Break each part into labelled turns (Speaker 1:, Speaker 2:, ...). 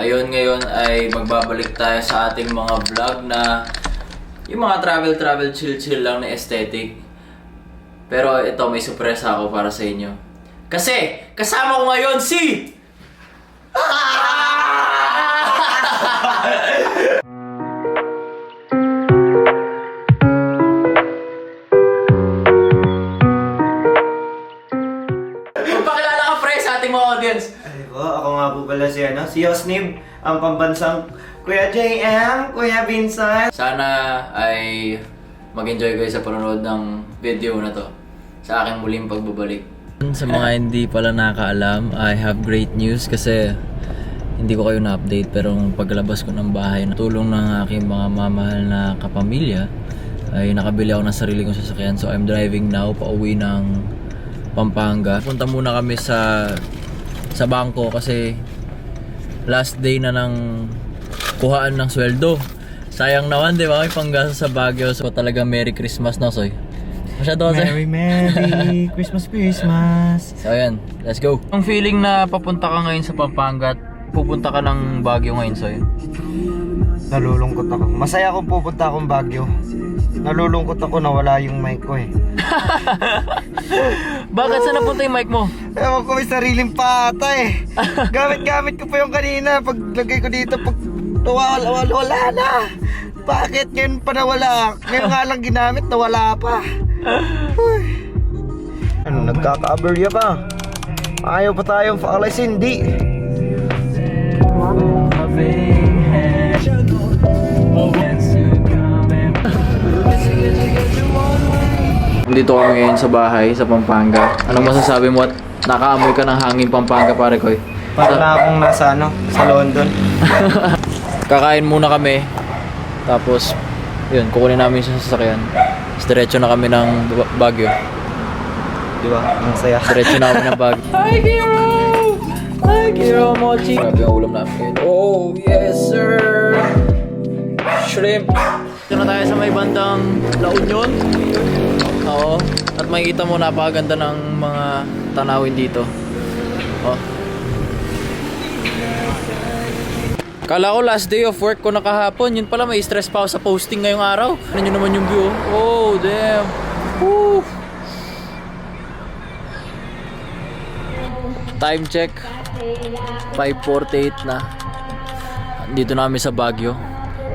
Speaker 1: Ayun, ngayon ay magbabalik tayo sa ating mga vlog na yung mga travel, travel, chill, chill lang na aesthetic. Pero ito, may sorpresa ako para sa inyo. Kasi, kasama ko ngayon si... audience.
Speaker 2: Ay ko, ako nga po pala si ano, si Osnib, ang pambansang Kuya JM, Kuya Vincent.
Speaker 1: Sana ay mag-enjoy kayo sa panonood ng video na to sa aking muling pagbabalik. Sa mga hindi pala nakakaalam, I have great news kasi hindi ko kayo na-update pero nung paglabas ko ng bahay, tulong ng aking mga mamahal na kapamilya, ay nakabili ako ng sarili kong sasakyan. So I'm driving now pauwi ng Pampanga. Punta muna kami sa sa bangko kasi last day na ng kuhaan ng sweldo. Sayang naman, di ba? May panggasa sa Baguio. So talaga Merry Christmas na, Soy. Masyado kasi.
Speaker 2: Merry Merry Christmas Christmas.
Speaker 1: So ayan, let's go. Ang feeling na papunta ka ngayon sa Pampanga at pupunta ka ng Baguio ngayon, Soy.
Speaker 2: Nalulungkot ako. Masaya kung pupunta akong Baguio. Nalulungkot ako na wala yung mic ko eh.
Speaker 1: Bakit saan napunta yung mic mo?
Speaker 2: Ewan ko may sariling pata eh. Gamit-gamit ko pa yung kanina. Paglagay ko dito, pag wala, wala, wala na. Bakit ngayon pa nawala? Ngayon nga lang ginamit, nawala pa. Uy. Ano, nagkaka-aberya pa? Ayaw pa tayong faalay hindi.
Speaker 1: Dito kami ngayon sa bahay, sa Pampanga. Anong masasabi mo at nakaamoy ka ng hangin Pampanga, pare ko?
Speaker 2: Para na akong nasa ano, sa London.
Speaker 1: Kakain muna kami. Tapos, yun, kukunin namin sa sasakyan. Tapos diretso na kami ng Ba- Baguio.
Speaker 2: Di ba? Ang saya.
Speaker 1: Diretso na kami ng Baguio. Hi, Kiro! Hi, Kiro Mochi! Grabe ang ulam namin ngayon. Oh, yes, sir! Shrimp! Dito na tayo sa may bandang La Union. Oo. At makikita mo napakaganda ng mga tanawin dito. Oh. Kala ko last day of work ko na kahapon. Yun pala may stress pa ako sa posting ngayong araw. Ano nyo naman yung view? Oh, damn. Woo! Time check. 5.48 na. Dito na kami sa Baguio.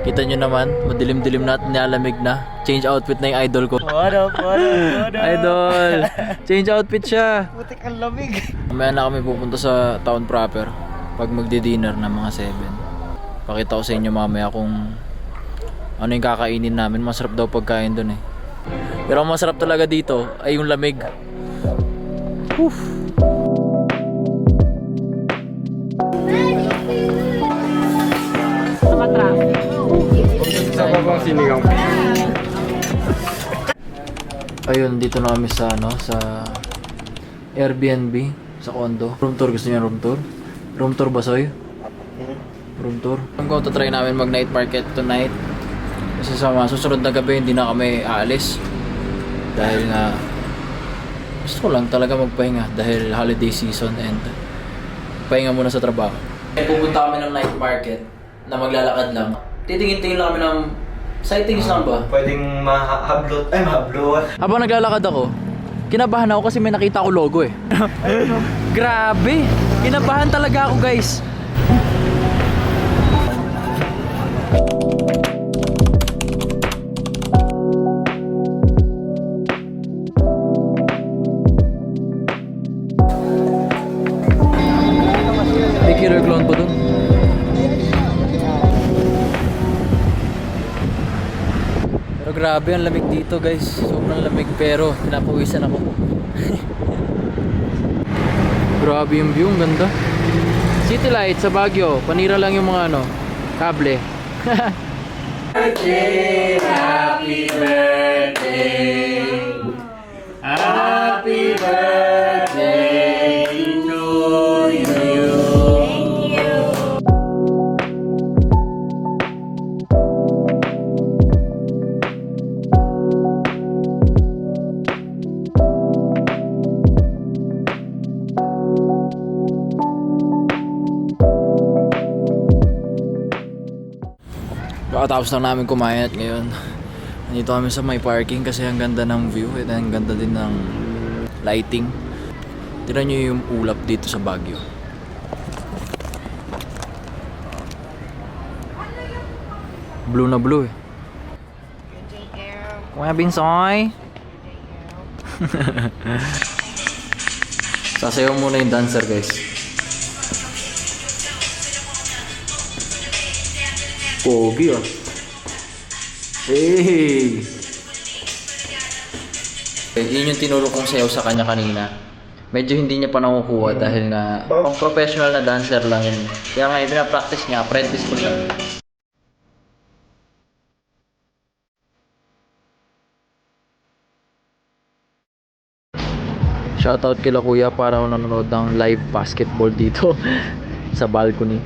Speaker 1: Kita nyo naman, madilim-dilim na at nilalamig na. Change outfit na yung idol ko.
Speaker 2: What up, what up, what up?
Speaker 1: Idol! Change outfit siya.
Speaker 2: Putik ang lamig.
Speaker 1: Mamaya na kami pupunta sa town proper pag magdi-dinner na mga 7. Pakita ko sa inyo mamaya kung ano yung kakainin namin. Masarap daw pagkain dun eh. Pero ang masarap talaga dito ay yung lamig. Woof.
Speaker 2: Babang sinigang.
Speaker 1: Ayun, dito na kami sa ano, sa Airbnb, sa condo. Room tour, gusto niyo room tour? Room tour ba, Soy? Room tour. Ang ko, try namin mag night market tonight. Kasi sa mga susunod na gabi, hindi na kami aalis. Dahil nga, gusto ko lang talaga magpahinga dahil holiday season and pahinga muna sa trabaho. Pupunta kami ng night market na maglalakad lang. Titingin-tingin lang kami ng sightings lang ba?
Speaker 2: Pwedeng mahablot. Ay, mahablot.
Speaker 1: Habang naglalakad ako, kinabahan ako kasi may nakita ko logo eh. Grabe! Kinabahan talaga ako guys. Grabe ang lamig dito guys. Sobrang lamig pero pinapawisan ako. grabe yung view, ang ganda. City light sa Baguio. Panira lang yung mga ano, kable. Happy Kakatapos lang namin kumain at ngayon Nandito kami sa may parking kasi ang ganda ng view at ang ganda din ng lighting. Tignan nyo yung ulap dito sa Baguio. Blue na blue eh. Kuya Binsoy! Sasayaw muna yung dancer guys. Pogi ah. Hey! Eh, yun yung tinuro kong sayaw sa kanya kanina. Medyo hindi niya pa nakukuha dahil nga pang professional na dancer lang yun. Kaya nga, pinapractice niya, apprentice ko siya. Shoutout kila kuya para nanonood ng live basketball dito sa balcony.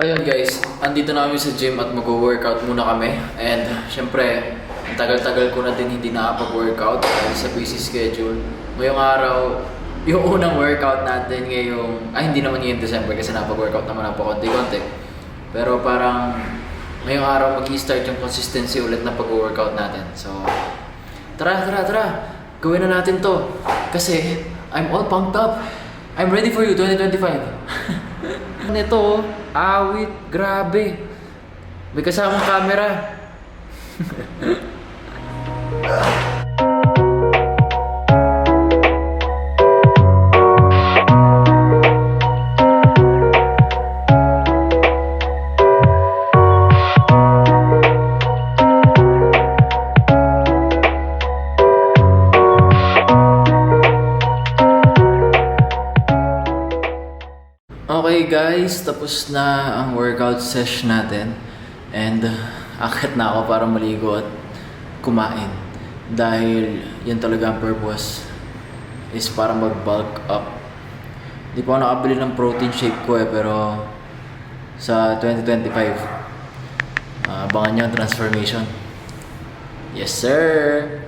Speaker 1: Ayun guys, andito na kami sa gym at mag-workout muna kami. And syempre, tagal-tagal ko na din hindi nakapag-workout dahil sa busy schedule. Ngayong araw, yung unang workout natin ngayong, ay hindi naman ngayong December kasi napag-workout naman ako konti-konti. Pero parang ngayong araw mag-start yung consistency ulit na pag-workout natin. So, tara, tara, tara. Gawin na natin to. Kasi, I'm all pumped up. I'm ready for you, 2025. Nito, oh, awit, grabe. May kasamang camera. Okay guys, tapos na ang workout session natin. And uh, akit na ako para maligo at kumain. Dahil yun talaga ang purpose is para mag-bulk up. Di pa ako nakabili ng protein shake ko eh, pero sa 2025, uh, abangan nyo ang transformation. Yes sir!